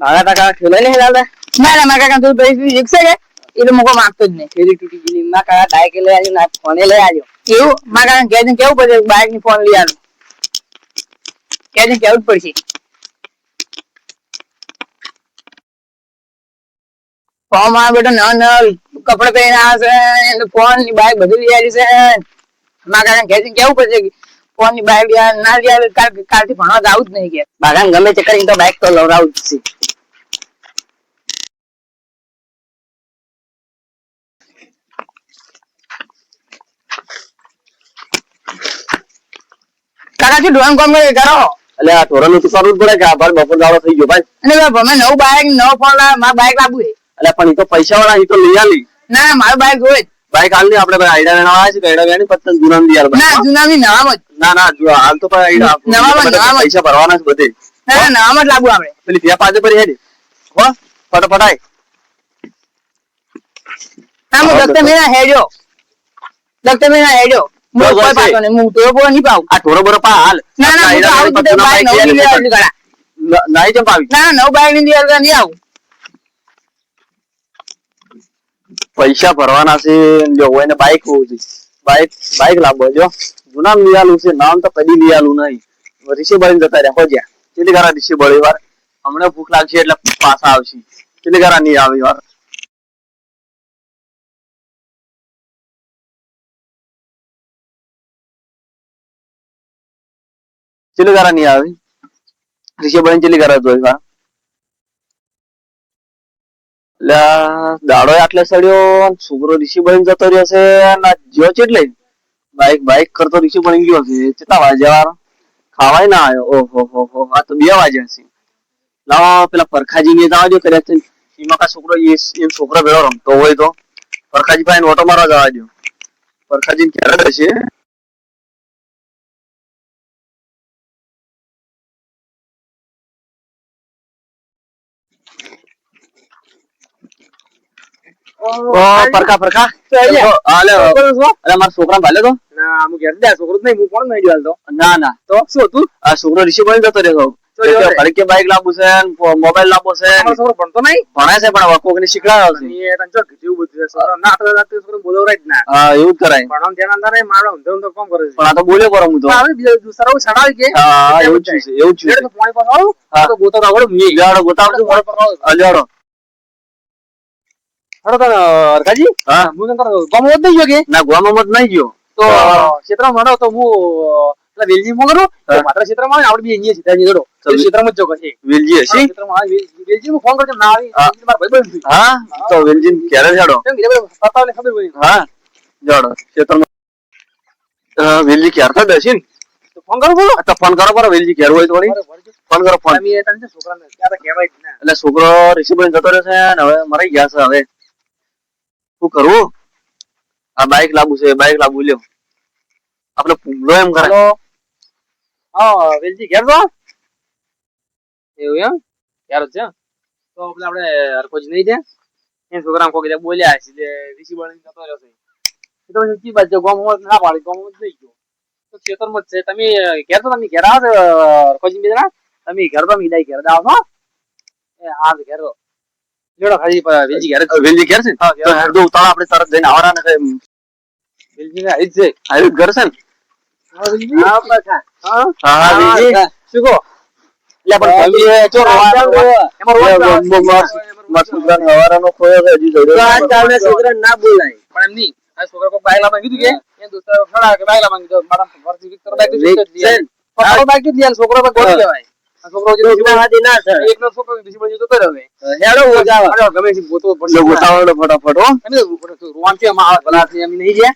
મારા કાકા ખેલે નહીં લાલતા ના ના મારા કાકા તું પૈસા છે કે? એ તો મોકો માંગતો જ નહીં. ફેરી તૂટી ગઈ મારા કાકા બાઈક લઈ આવ્યો ના ફોને લઈ આવ્યો. કેવું મારા કાકા જઈને કેવું પડશે બાઈકની ફોન લઈ આવ્યો જઈને કેવું જ પડશે. ફોનમાં બેટો નવા નવા કપડા પહેરીને આવે છે એટલે ફોનની બાઈક બધું લઈ આવી છે. મારા કાકા જઈને કેવું પડશે? ફોનની બાઈક ના લઈ આવે કાલ કાલથી ભણવા જવું જ નહીં કે. બાગાન ગમે તે કરીને તો બાઈક તો લવડાવું જ છે. કાકા શું ડોન કોમ કરો એટલે આ ઢોરણનું તો કરવું જ પડે કે આભાર બપોર દાડો થઈ ગયો ભાઈ. અને ભમે નવું બાઈક નવો ફોન લાવ મારું બાઈક લાવવું એટલે પણ એ તો પૈસા વાળા એ તો લઈ આલી. ના ના મારું બાઈક હોય બાઈક હાલ આપણે ભાઈ આઈડા વેણા આવ્યા છે આઈડા વેણી પતન જૂના ની યાર ના જૂનાની નવામાં જ. ના ના જો હાલ તો પણ આઈડા નવા નવામાં. પૈસા ભરવાના છે બધે. ના નવા નવામાં જ લાગુ આપણે પેલી ત્યાં પાસે પડી હેડી. હો ફટાફટ આય. હા હું દત્ત મહિના હેડ્યો. દત્ત મહિના હેડ્યો. પૈસા ભરવાના છે જો હોય બાઈક હોવું છે બાઈક બાઈક લાવવો જો. જૂના લીયાલું છે નામ તો કદી લીયાલું નહીં. ઋષિ ભરીને જતા રહ્યા હોજ્યા કેટલી ગારા રિષી બળી વાર. હમણાં ભૂખ લાગશે એટલે પાછા આવશે. કેટલી ગારા નહીં આવી વાર. કેટલી ગારા નહીં આવી. કેટલી ગારા જોઈ વાર એટલે દાડો આટલે સડ્યો છોકરો ઋષિ બની જતો રહ્યો છે જ્યો ચેટલે? બાઈક બાઈક કરતો ઋષિ બની ગયો છે. કેટલા વાગ્યા વાળો ખાવાય ના આવ્યો. ઓહો, હો હો, આ તો બે વાગ્યા છે લાવો, પેલા પરખાજી ને દો કર્યા છે એમાં કા છોકરો એ છોકરો ભેળો રમતો હોય તો. પરખાજી પાસે ઓટો મારવા જવા દો. પરખાજી ક્યારે રહેશે પરકા હાલે અરે મારા છોકરા ભાલે તો? ના હું ઘેર દે છોકરો નહીં હું કોણ નહીં જોવાતો ના ના. તો શું હતું? આ છોકરો ઋષિ બની જતો રહ્યો. ઘડીકે બાઈક લાવવું છે મોબાઈલ લાવવો છે છોકરો ભણતો નહીં? ભણે છે પણ કોક ને શીખડાયો છે. બધું ના છોકરો બોલાવરાય જ ના. હા એવું કરાય. ભણવાનું ધ્યાન અંદર નહીં મારો ઊંધો ઊંધો કામ કરે છે? પણ આ તો બોલ્યો પર હું તો. આવે બીજો દુસરા છડાવી કે? હા એવું છે એવું છે. તો પાણી હા. તો ગોતો આવડે મુએ જાડો હરો તો હા? હું તને ગામ હોત નહીં ગયો કે? ના ગોવામાં મત નહીં ગયો. તો ક્ષેત્ર મળો તો હું વેલજી માં કરું? માત્ર ક્ષેત્રમાં આપણે બી અહીંયા સીધા તો ક્ષેત્રમાં જ જો કહે વેલજી હશે? ક્ષેત્રમાં વેલજી હું ફોન કરજો ના આવી મારા ભાઈબંધ છે. હા? તો વેલજી ક્યારે જાડો? પતાવને ખબર હોય. હા જાડો. હા, વેલજી ક્યારે થશે બેસી ને? ફોન કરો બોલો. તો ફોન કરો વેલજી ક્યારે હોય તો ફોન કરો એટલે છોકરો બની જતો રહેશે ને હવે મરાઈ ગયા છે હવે. શું કરવું? આ બાઇક લાગુ છે બાઇક લાગુ, લ્યો. આપણે પૂમલો એમ કરે હા, વેલજી, ઘેર તો એવું એમ? ઘેર છે? તો આપણે આપણે હરકોજ નહીં છે? એ છોકરા કોઈ કીધું બોલ્યા છે જે ઋષિ બની જતો રહ્યો છે. એ તો કી બાજુ ગામ ના પાડી ગામ જ નહીં ગયો. તો ખેતરમાં છે. તમે ઘેર તો તમે ઘેર આવો હરકોજી બીજા તમે ઘેર તો મીડાઈ ઘેર આવો છો. એ તો ઘેર તો લેડો ખાલી વેલજી ઘેર વેલજી ઘેર છે. તો હેડો ઉતાળો આપણે તરત જઈને આવરા ને વેલજી ને આઈ છે આઈ ઘર છે ને? હા વેલજી હા હા. હા. હા વેલજી શું કહો? એટલે પણ તમે એ એમાં રોવાનું એ માર- માર છોકરાને હવારાનો ખોયો છે હજી જોડે. છોકરા પણ એમ નહીં. આ છોકરા કોઈ બાયલા માં કીધું કે? એ દોસ્તો ખરા કે બાયલા માં કીધું મારા ફરતી વિક્ટર બાઈક તો વિક- લઈ આય. પણ તારો બાઈક જ લઈ આય, છોકરો બાઈક ગોળી લેવાય. આ છોકરો જે એકનો છોકરો બીજી બાજુ જતો રહે અરે ગમે છે ગોતવો પડશે. લો, ગોતાવડો ફટાફટ હો. અમે તો રોવાનથી આમાં આવે ભલા થી અમે નહીં ગયા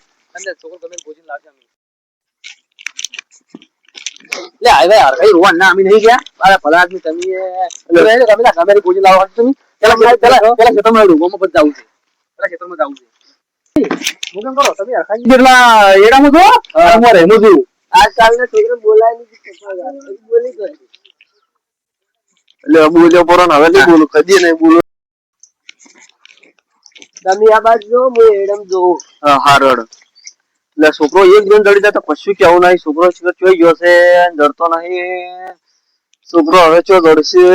એટલે બોલ્યો પરો હવે નહીં બોલું કદી નહીં બોલું. તમે આ બાજુ જો હું એડમ જો હારડ એટલે છોકરો એક દિન દડી જાય તો કશું કેવું નહીં. છોકરો ચોઈ ગયો છે ડરતો નહીં. છોકરો હવે ચો દોડશે.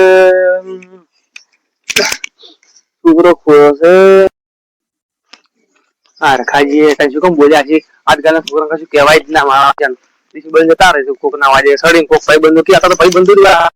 છોકરો ખોયો છે. હા રખાજી તને શું કેમ બોલ્યા છે. આજકાલના છોકરા કશું કહેવાય જ ના મારા ઋષિ જતા રહે છે કોક ના વાજે સડી કોક ભાઈ બંધુ કે તો ભાઈ બંધુ અલા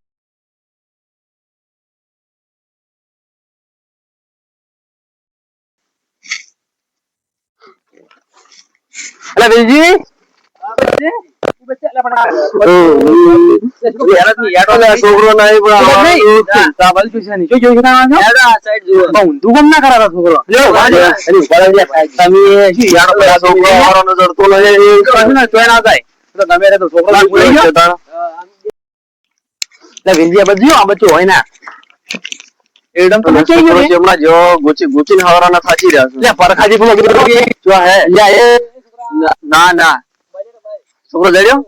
યાર પેલા છોકરો એકદમ ગુચી ગુચીને હવારાના થાચી રહ્યા છે પરખાજી જો હે ના ના. છોકરો જડ્યો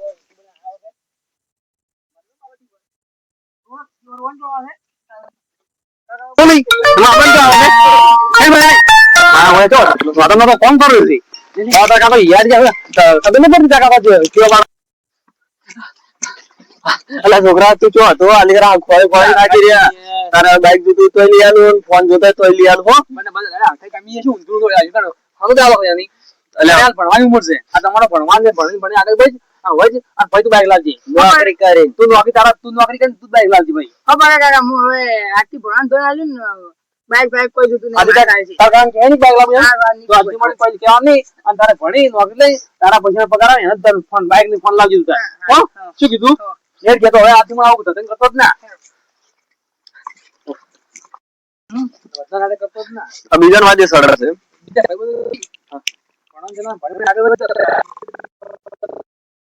છોકરા, તું ચો હતો? અલીગરા ખોઈ બાઈક જોતું તોય લઈ આલું ફોન જોતો તોય લઈ આલું મને. અલ્યા. ભણવાની ઉંમર છે. આ તમારો ભણવાનું છે, ભણી ભણી આગળ વધ. આ વધ, અને પછી તું બાઈક લાવજે. નોકરી કરી તું નોકરી તારા તું નોકરી કરીને તું બાઈક લાવજે ભાઈ ખબર હે કાકા હું હવે આજથી ભણવાનું ધોરણ આવ્યું ને બાઈક બાઈક કોઈ જોતું નહીં આજે મારે તાર આવે છે. તારા કામ કે નહીં બાઈક લાવજે? હા, વાત નહીં તો આજથી મને પછી કહેવાનું નહીં. અને તારે ભણી નોકરી લઈ તારા પૈસા પગાર આવે એને તારું ફોન બાઈકની ફોન લાવજે તું હો? શું કીધું એ કહેતો હવે આજથી મને આવું ધંધો કરતો જ ના કરતો જ ના આ બીજા વાજે સડે છે બીજા